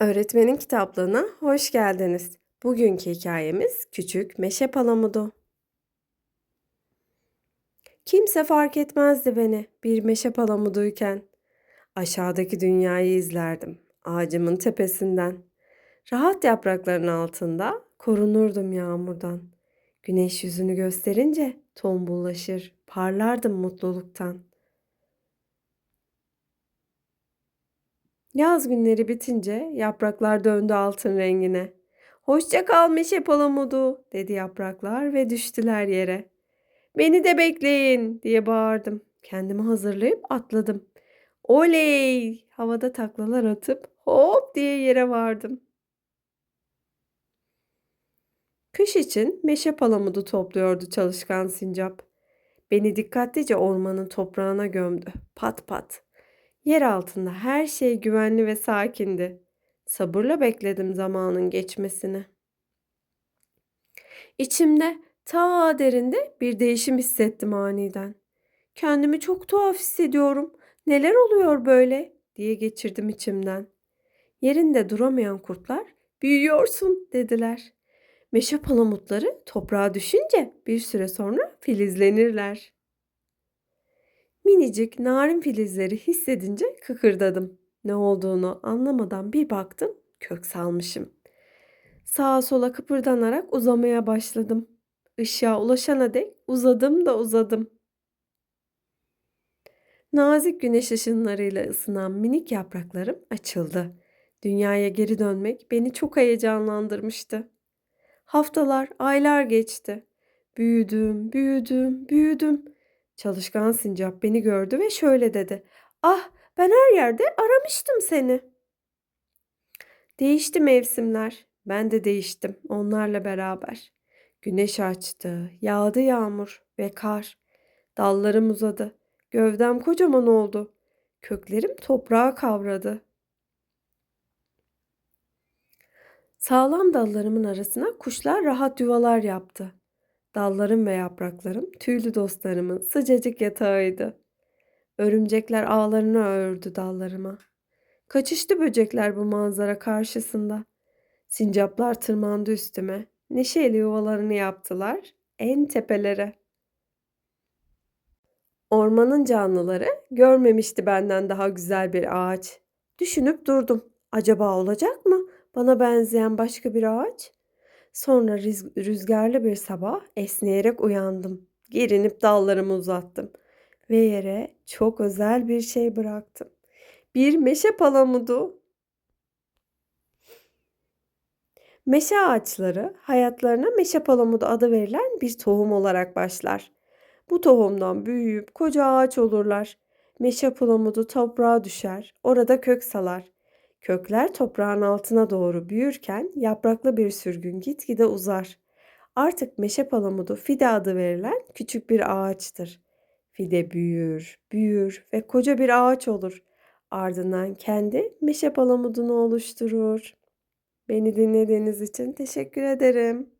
Öğretmenin kitaplığına hoş geldiniz. Bugünkü hikayemiz Küçük Meşe Palamudu. Kimse fark etmezdi beni bir meşe palamuduyken. Aşağıdaki dünyayı izlerdim ağacımın tepesinden. Rahat yaprakların altında korunurdum yağmurdan. Güneş yüzünü gösterince tombullaşır, parlardım mutluluktan. Yaz günleri bitince yapraklar döndü altın rengine. Hoşça kal meşe palamudu dedi yapraklar ve düştüler yere. Beni de bekleyin diye bağırdım. Kendimi hazırlayıp atladım. Oley! Havada taklalar atıp hop diye yere vardım. Kış için meşe palamudu topluyordu çalışkan sincap. Beni dikkatlice ormanın toprağına gömdü. Pat pat. Yer altında her şey güvenli ve sakindi. Sabırla bekledim zamanın geçmesini. İçimde ta derinde bir değişim hissettim aniden. Kendimi çok tuhaf hissediyorum. Neler oluyor böyle diye geçirdim içimden. Yerinde duramayan kurtlar büyüyorsun dediler. Meşe palamutları toprağa düşünce bir süre sonra filizlenirler. Minicik narin filizleri hissedince kıkırdadım. Ne olduğunu anlamadan bir baktım kök salmışım. Sağa sola kıpırdanarak uzamaya başladım. Işığa ulaşana dek uzadım da uzadım. Nazik güneş ışınlarıyla ısınan minik yapraklarım açıldı. Dünyaya geri dönmek beni çok heyecanlandırmıştı. Haftalar, aylar geçti. Büyüdüm, büyüdüm, büyüdüm. Çalışkan sincap beni gördü ve şöyle dedi. Ah ben her yerde aramıştım seni. Değişti mevsimler. Ben de değiştim onlarla beraber. Güneş açtı, yağdı yağmur ve kar. Dallarım uzadı. Gövdem kocaman oldu. Köklerim toprağa kavradı. Sağlam dallarımın arasına kuşlar rahat yuvalar yaptı. Dallarım ve yapraklarım tüylü dostlarımın sıcacık yatağıydı. Örümcekler ağlarını ördü dallarıma. Kaçıştı böcekler bu manzara karşısında. Sincaplar tırmandı üstüme. Neşeyle yuvalarını yaptılar en tepelere. Ormanın canlıları görmemişti benden daha güzel bir ağaç. Düşünüp durdum. Acaba olacak mı bana benzeyen başka bir ağaç? Sonra rüzgarlı bir sabah esneyerek uyandım. Gerinip dallarımı uzattım ve yere çok özel bir şey bıraktım. Bir meşe palamudu. Meşe ağaçları hayatlarına meşe palamudu adı verilen bir tohum olarak başlar. Bu tohumdan büyüyüp koca ağaç olurlar. Meşe palamudu toprağa düşer, orada kök salar. Kökler toprağın altına doğru büyürken yapraklı bir sürgün gitgide uzar. Artık meşe palamudu fide adı verilen küçük bir ağaçtır. Fide büyür, büyür ve koca bir ağaç olur. Ardından kendi meşe palamudunu oluşturur. Beni dinlediğiniz için teşekkür ederim.